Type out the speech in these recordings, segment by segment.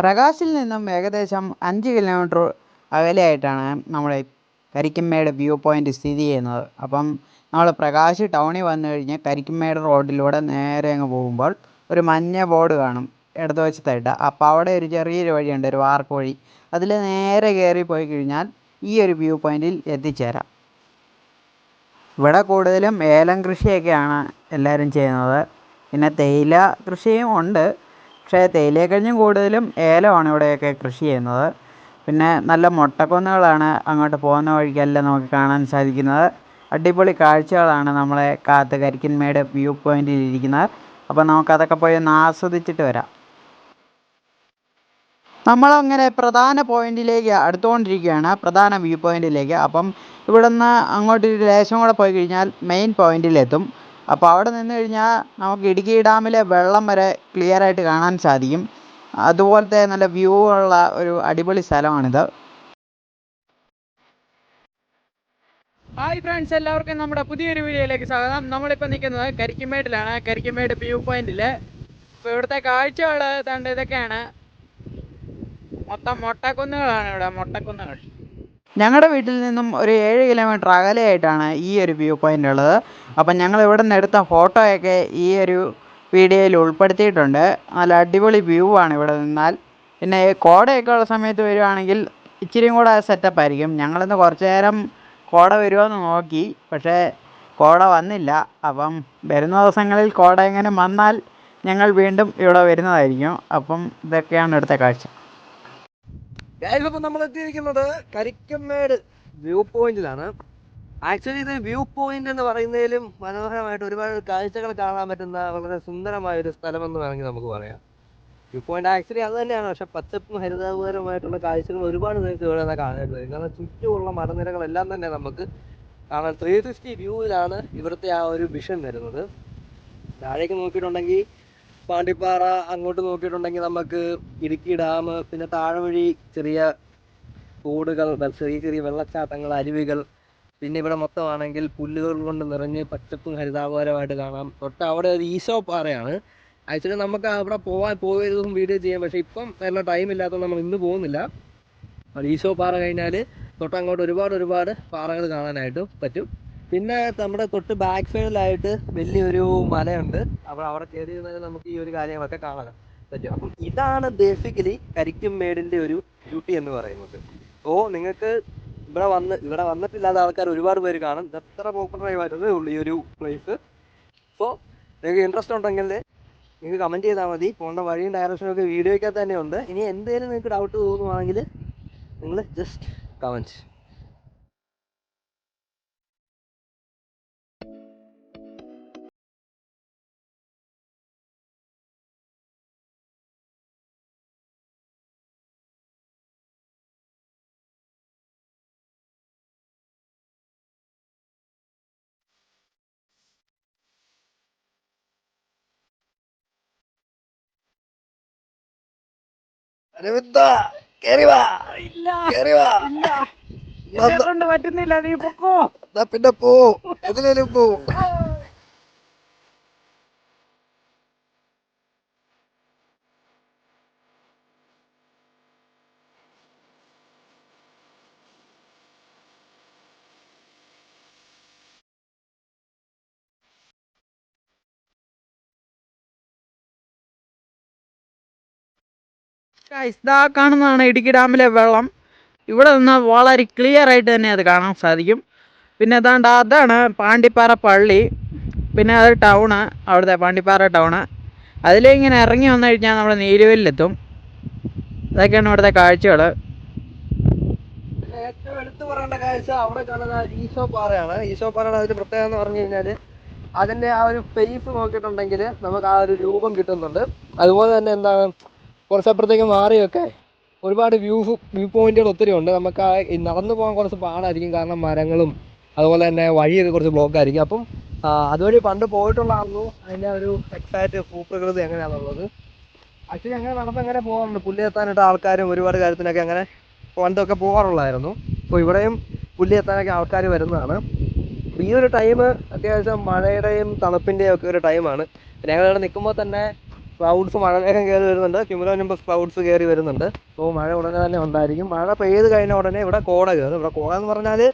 പ്രകാശിൽ നിന്നും ഏകദേശം അഞ്ച് കിലോമീറ്റർ അകലെയായിട്ടാണ് നമ്മുടെ കരിക്കമ്മേട് വ്യൂ പോയിന്റ് സ്ഥിതി ചെയ്യുന്നത്. അപ്പം നമ്മൾ പ്രകാശ് ടൗണിൽ വന്നു കഴിഞ്ഞ് കരിക്കമ്മേട് റോഡിലൂടെ നേരെ അങ്ങ് പോകുമ്പോൾ ഒരു മഞ്ഞ ബോർഡ് കാണും ഇടത് വശത്തായിട്ട് അപ്പോൾ അവിടെ ഒരു ചെറിയൊരു വഴിയുണ്ട് ഒരു വാർക്ക് വഴി. അതിൽ നേരെ കയറി പോയി കഴിഞ്ഞാൽ ഈ ഒരു വ്യൂ പോയിന്റിൽ എത്തിച്ചേരാം. ഇവിടെ കൂടുതലും ഏലം കൃഷിയൊക്കെയാണ് എല്ലാവരും ചെയ്യുന്നത്. പിന്നെ തേയില കൃഷിയും ഉണ്ട്. പക്ഷേ തേയിലയെ കഴിഞ്ഞും കൂടുതലും ഏലമാണ് ഇവിടെയൊക്കെ കൃഷി ചെയ്യുന്നത്. പിന്നെ നല്ല മൊട്ടക്കുന്നുകളാണ് അങ്ങോട്ട് പോകുന്ന വഴിക്കെല്ലാം നമുക്ക് കാണാൻ സാധിക്കുന്നത്. അടിപൊളി കാഴ്ചകളാണ് നമ്മളെ കാത്ത് കരിക്കിന്മേട് വ്യൂ പോയിന്റിൽ ഇരിക്കുന്നത്. അപ്പോൾ നമുക്കതൊക്കെ പോയി ഒന്ന് ആസ്വദിച്ചിട്ട് വരാം. നമ്മളങ്ങനെ പ്രധാന പോയിന്റിലേക്ക് അടുത്തുകൊണ്ടിരിക്കുകയാണ്. പ്രധാന വ്യൂ പോയിന്റിലേക്ക്. അപ്പം ഇവിടുന്ന് അങ്ങോട്ട് ഒരു ലേശം കൂടെ പോയി കഴിഞ്ഞാൽ മെയിൻ പോയിന്റിലെത്തും. അപ്പോൾ അവിടെ നിന്ന് കഴിഞ്ഞാൽ നമുക്ക് ഇടുക്കി ഡാമിലെ വെള്ളം വരെ ക്ലിയർ ആയിട്ട് കാണാൻ സാധിക്കും. അതുപോലത്തെ നല്ല വ്യൂ ഉള്ള ഒരു അടിപൊളി സ്ഥലമാണിത്. ഹായ് ഫ്രണ്ട്സ് എല്ലാവർക്കും നമ്മുടെ പുതിയൊരു വീഡിയോയിലേക്ക് സ്വാഗതം. നമ്മളിപ്പോൾ നിൽക്കുന്നത് കരിക്കുമേട്ടിലാണ്. കരിക്കുമേട് വ്യൂ പോയിന്റിൽ ഇപ്പോൾ ഇവിടുത്തെ കാഴ്ചകൾ തണ്ട് ഇതൊക്കെയാണ്. മൊത്തം മൊട്ടക്കുന്നുകളാണ് ഇവിടെ മൊട്ടക്കുന്നുകൾ. ഞങ്ങളുടെ വീട്ടിൽ നിന്നും ഒരു ഏഴ് കിലോമീറ്റർ അകലെയായിട്ടാണ് ഈ ഒരു വ്യൂ പോയിന്റ് ഉള്ളത്. അപ്പം ഞങ്ങൾ ഇവിടെ നിന്ന് എടുത്ത ഫോട്ടോയൊക്കെ ഈ ഒരു വീഡിയോയിൽ ഉൾപ്പെടുത്തിയിട്ടുണ്ട്. നല്ല അടിപൊളി വ്യൂ ആണ് ഇവിടെ നിന്നാൽ. പിന്നെ കോടയൊക്കെ ഉള്ള സമയത്ത് വരുവാണെങ്കിൽ ഇച്ചിരിയും കൂടെ സെറ്റപ്പ് ആയിരിക്കും. ഞങ്ങളിന്ന് കുറച്ച് നേരം കോട വരുമോയെന്ന് നോക്കി. പക്ഷേ കോട വന്നില്ല. അപ്പം വരുന്ന ദിവസങ്ങളിൽ കോട എങ്ങനെ വന്നാൽ ഞങ്ങൾ വീണ്ടും ഇവിടെ വരുന്നതായിരിക്കും. അപ്പം ഇതൊക്കെയാണ് ഇവിടുത്തെ കാഴ്ച. അപ്പോൾ നമ്മൾ എത്തിയിരിക്കുന്നത് കരിക്കമ്മേട് വ്യൂ പോയിന്റിലാണ് ആക്ച്വലി ഇത് വ്യൂ പോയിന്റ് എന്ന് പറയുന്നതിലും മനോഹരമായിട്ട് ഒരുപാട് കാഴ്ചകൾ കാണാൻ പറ്റുന്ന വളരെ സുന്ദരമായ ഒരു സ്ഥലമെന്ന് വേണമെങ്കിൽ നമുക്ക് പറയാം. വ്യൂ പോയിന്റ് ആക്ച്വലി അത് തന്നെയാണ്. പക്ഷെ പച്ചപ്പും ഹരിതാപകരമായിട്ടുള്ള കാഴ്ചകൾ ഒരുപാട് നിങ്ങൾക്ക് ഇവിടെ നിന്ന് കാണാനായിട്ട് വരും കാരണം ചുറ്റുമുള്ള മലനിരകളെല്ലാം തന്നെ നമുക്ക് കാണാൻ ത്രീ സിക്സ്റ്റി വ്യൂവിലാണ് ഇവിടുത്തെ ആ ഒരു വിഷൻ വരുന്നത്. താഴേക്ക് നോക്കിയിട്ടുണ്ടെങ്കിൽ പാണ്ടിപ്പാറ അങ്ങോട്ട് നോക്കിയിട്ടുണ്ടെങ്കിൽ നമുക്ക് ഇടുക്കി ഡാം പിന്നെ താഴെ വഴി ചെറിയ തോടുകൾ ചെറിയ ചെറിയ വെള്ളച്ചാട്ടങ്ങൾ അരുവികൾ പിന്നെ ഇവിടെ മൊത്തമാണെങ്കിൽ പുല്ലുകൾ കൊണ്ട് നിറഞ്ഞ് പച്ചപ്പും ഹരിതാപകരമായിട്ട് കാണാം. തൊട്ട് അവിടെ ഒരു ഈശോ പാറയാണ്. ആക്ച്വലി നമുക്ക് അവിടെ പോകാൻ പോയതും വീഡിയോ ചെയ്യാം. പക്ഷേ ഇപ്പം നല്ല ടൈം ഇല്ലാത്തതുകൊണ്ട് നമ്മൾ ഇന്ന് പോകുന്നില്ല. ഈശോ പാറ കഴിഞ്ഞാൽ തൊട്ടങ്ങോട്ട് ഒരുപാട് ഒരുപാട് പാറകൾ കാണാനായിട്ട് പറ്റും. പിന്നെ നമ്മുടെ തൊട്ട് ബാക്ക് സൈഡിലായിട്ട് വലിയൊരു മലയുണ്ട്. അപ്പോൾ അവിടെ കയറി ഇരുന്നാൽ നമുക്ക് ഈ ഒരു കാര്യങ്ങളൊക്കെ കാണാൻ പറ്റും. അപ്പം ഇതാണ് ബേസിക്കലി കരിക്കും മേടിന്റെ ഒരു ബ്യൂട്ടി എന്ന് പറയുന്നത്. ഓ നിങ്ങൾക്ക് ഇവിടെ വന്ന് ഇവിടെ വന്നിട്ടില്ലാത്ത ആൾക്കാർ ഒരുപാട് പേര് കാണും. ഇത് എത്ര പോപ്പുലറായി വരുന്നേ ഉള്ളൂ ഈ ഒരു പ്ലേസ് അപ്പോൾ നിങ്ങൾക്ക് ഇൻട്രസ്റ്റ് ഉണ്ടെങ്കിൽ നിങ്ങൾക്ക് കമന്റ് ചെയ്താൽ മതി. പോകേണ്ട വഴിയും ഡയറക്ഷനും ഒക്കെ വീഡിയോയ്ക്കകത്ത് തന്നെ ഉണ്ട് ഇനി എന്തെങ്കിലും നിങ്ങൾക്ക് ഡൗട്ട് തോന്നുവാണെങ്കിൽ നിങ്ങൾ ജസ്റ്റ് കമന്റ് അരവിന്ദ കേറി വാ. കേറി വാ. കൊണ്ട് പറ്റുന്നില്ല നീ പൊക്കോ. എന്നാ പിന്നെ പോ എതിലേലും പോ. ദാ കാണുന്നതാണ് ഇടുക്കി ഡാമിലെ വെള്ളം. ഇവിടെ നിന്ന് വളരെ ക്ലിയർ ആയിട്ട് തന്നെ അത് കാണാൻ സാധിക്കും. പിന്നെ അതാണ്ട് അതാണ് പാണ്ടിപ്പാറ പള്ളി. പിന്നെ അത് ടൗണ് അവിടുത്തെ പാണ്ടിപ്പാറ ടൗണ് അതിലിങ്ങനെ ഇറങ്ങി വന്നു കഴിഞ്ഞാൽ നമ്മൾ നീലുവല്ലിലെത്തും ഇതൊക്കെയാണ് ഇവിടുത്തെ കാഴ്ചകൾ ഏറ്റവും എടുത്തു പറയേണ്ട കാഴ്ച അവിടെ കാണുന്ന ഈശോ പാറയാണ്. ഈശോ പാറയുടെ അതിന്റെ പ്രത്യേകത എന്ന് പറഞ്ഞു കഴിഞ്ഞാൽ അതിന്റെ ആ ഒരു ഫേസ് നോക്കിയിട്ടുണ്ടെങ്കിൽ നമുക്ക് ആ ഒരു രൂപം കിട്ടുന്നുണ്ട്. അതുപോലെ തന്നെ എന്താണ് കുറച്ചപ്പുറത്തേക്ക് മാറിയൊക്കെ ഒരുപാട് വ്യൂ വ്യൂ പോയിന്റുകൾ ഒത്തിരി ഉണ്ട്. നമുക്ക് ആ നടന്നു പോകാൻ കുറച്ച് പാടായിരിക്കും. കാരണം മരങ്ങളും അതുപോലെ തന്നെ വഴിയൊക്കെ കുറച്ച് ബ്ലോക്ക് ആയിരിക്കും. അപ്പം അതുവഴി പണ്ട് പോയിട്ടുള്ളതായിരുന്നു അതിന്റെ ആ ഒരു എക്സാക്റ്റ് ഭൂപ്രകൃതി എങ്ങനെയാണെന്നുള്ളത് ആക്ച്വലി അങ്ങനെ നടന്ന് അങ്ങനെ പോകാറുണ്ട്. പുല്ല് എത്താനായിട്ട് ആൾക്കാരും ഒരുപാട് കാര്യത്തിനൊക്കെ അങ്ങനെ പണ്ടൊക്കെ പോകാറുള്ളായിരുന്നു അപ്പോൾ ഇവിടെയും പുല്ല് എത്താനൊക്കെ ആൾക്കാർ വരുന്നതാണ്. ഈ ഒരു ടൈം അത്യാവശ്യം മഴയുടെയും തണുപ്പിന്റെയും ഒക്കെ ഒരു ടൈമാണ് ഞങ്ങൾ ഇവിടെ നിൽക്കുമ്പോൾ തന്നെ ക്ലൗഡ്സ് മഴ വേഗം കയറി വരുന്നുണ്ട്. ക്യുമുലോ നിമ്പസ് ക്ലൗഡ്സ് കയറി വരുന്നുണ്ട്. അപ്പോൾ മഴ ഉടനെ തന്നെ ഉണ്ടായിരിക്കും. മഴ പെയ്ത് കഴിഞ്ഞ ഉടനെ ഇവിടെ കോട കയറും. ഇവിടെ കോട എന്ന് പറഞ്ഞാൽ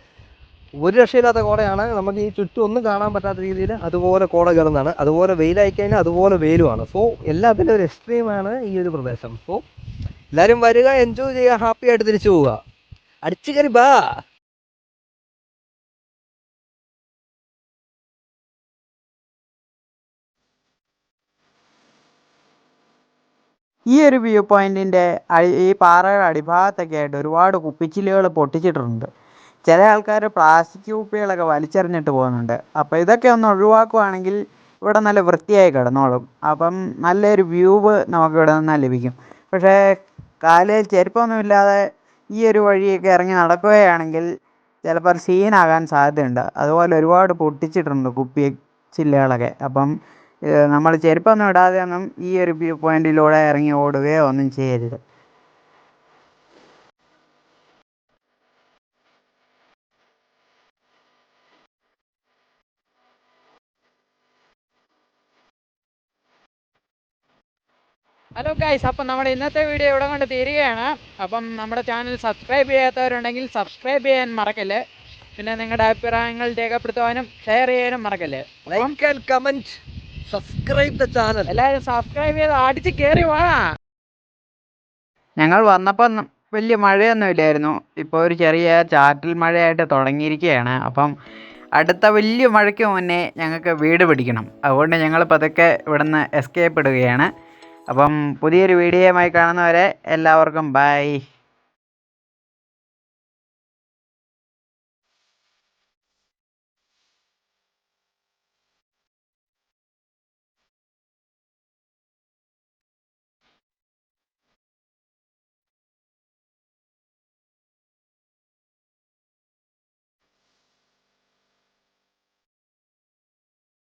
ഒരു രക്ഷയില്ലാത്ത കോടയാണ്. നമുക്ക് ഈ ചുറ്റും ഒന്നും കാണാൻ പറ്റാത്ത രീതിയിൽ അതുപോലെ കോട കയറുന്നതാണ്. അതുപോലെ വെയിലായി കഴിഞ്ഞാൽ അതുപോലെ വെയിലുമാണ്. സോ എല്ലാത്തിന്റെ ഒരു എക്സ്ട്രീമാണ് ഈ ഒരു പ്രദേശം. സോ എല്ലാവരും വരിക എൻജോയ് ചെയ്യുക ഹാപ്പി ആയിട്ട് തിരിച്ചു പോവുക. അടിച്ചു കയറി ബാ. ഈ ഒരു വ്യൂ പോയിന്റിന്റെ ഈ പാറയുടെ അടിഭാഗത്തൊക്കെ ആയിട്ട് ഒരുപാട് കുപ്പിച്ചില്ലുകൾ പൊട്ടിച്ചിട്ടുണ്ട്. ചില ആൾക്കാർ പ്ലാസ്റ്റിക് കുപ്പികളൊക്കെ വലിച്ചെറിഞ്ഞിട്ട് പോകുന്നുണ്ട്. അപ്പോൾ ഇതൊക്കെ ഒന്ന് ഒഴിവാക്കുകയാണെങ്കിൽ ഇവിടെ നല്ല വൃത്തിയായി കിടന്നോളും. അപ്പം നല്ലൊരു വ്യൂവ് നമുക്ക് ഇവിടെ നിന്നാൽ ലഭിക്കും. പക്ഷേ കാലിൽ ചെരുപ്പൊന്നുമില്ലാതെ ഈ ഒരു വഴിയൊക്കെ ഇറങ്ങി നടക്കുകയാണെങ്കിൽ ചിലപ്പോൾ സീനാകാൻ സാധ്യതയുണ്ട്. അതുപോലെ ഒരുപാട് പൊട്ടിച്ചിട്ടുണ്ട് കുപ്പി ചില്ലുകളൊക്കെ അപ്പം നമ്മൾ ചെരുപ്പൊന്നും ഇടാതെ ഒന്നും ഈ ഒരു വ്യൂ പോയിന്റിലൂടെ ഇറങ്ങി ഓടുകയോ ഒന്നും ചെയ്യരുത്. ഹലോ ഗൈസ് അപ്പം നമ്മുടെ ഇന്നത്തെ വീഡിയോ ഇവിടെ കൊണ്ട് തീരുകയാണ്. അപ്പം നമ്മുടെ ചാനൽ സബ്സ്ക്രൈബ് ചെയ്യാത്തവരുണ്ടെങ്കിൽ സബ്സ്ക്രൈബ് ചെയ്യാൻ മറക്കല്ലേ? പിന്നെ നിങ്ങളുടെ അഭിപ്രായങ്ങൾ രേഖപ്പെടുത്തുവാനും ഷെയർ ചെയ്യാനും മറക്കല്ലേ? Like and comment subscribe the channel എല്ലാവരും സബ്സ്ക്രൈബ് ചെയ്ത് അടിച്ച് കയറി വാ. ഞങ്ങൾ വന്നപ്പോൾ വലിയ മഴയൊന്നും ഇല്ലായിരുന്നു. ഇപ്പോൾ ഒരു ചെറിയ ചാറ്റൽ മഴയായിട്ട് തുടങ്ങിയിരിക്കുകയാണ്. അപ്പം അടുത്ത വലിയ മഴയ്ക്ക് മുന്നേ ഞങ്ങൾക്ക് വീട് പിടിക്കണം. അതുകൊണ്ട് ഞങ്ങൾ പതുക്കെ ഇവിടുന്ന് എസ്കേപ്പ് ഇടുകയാണ്. അപ്പം പുതിയൊരു വീഡിയോയുമായി കാണുന്നവരെ എല്ലാവർക്കും ബൈ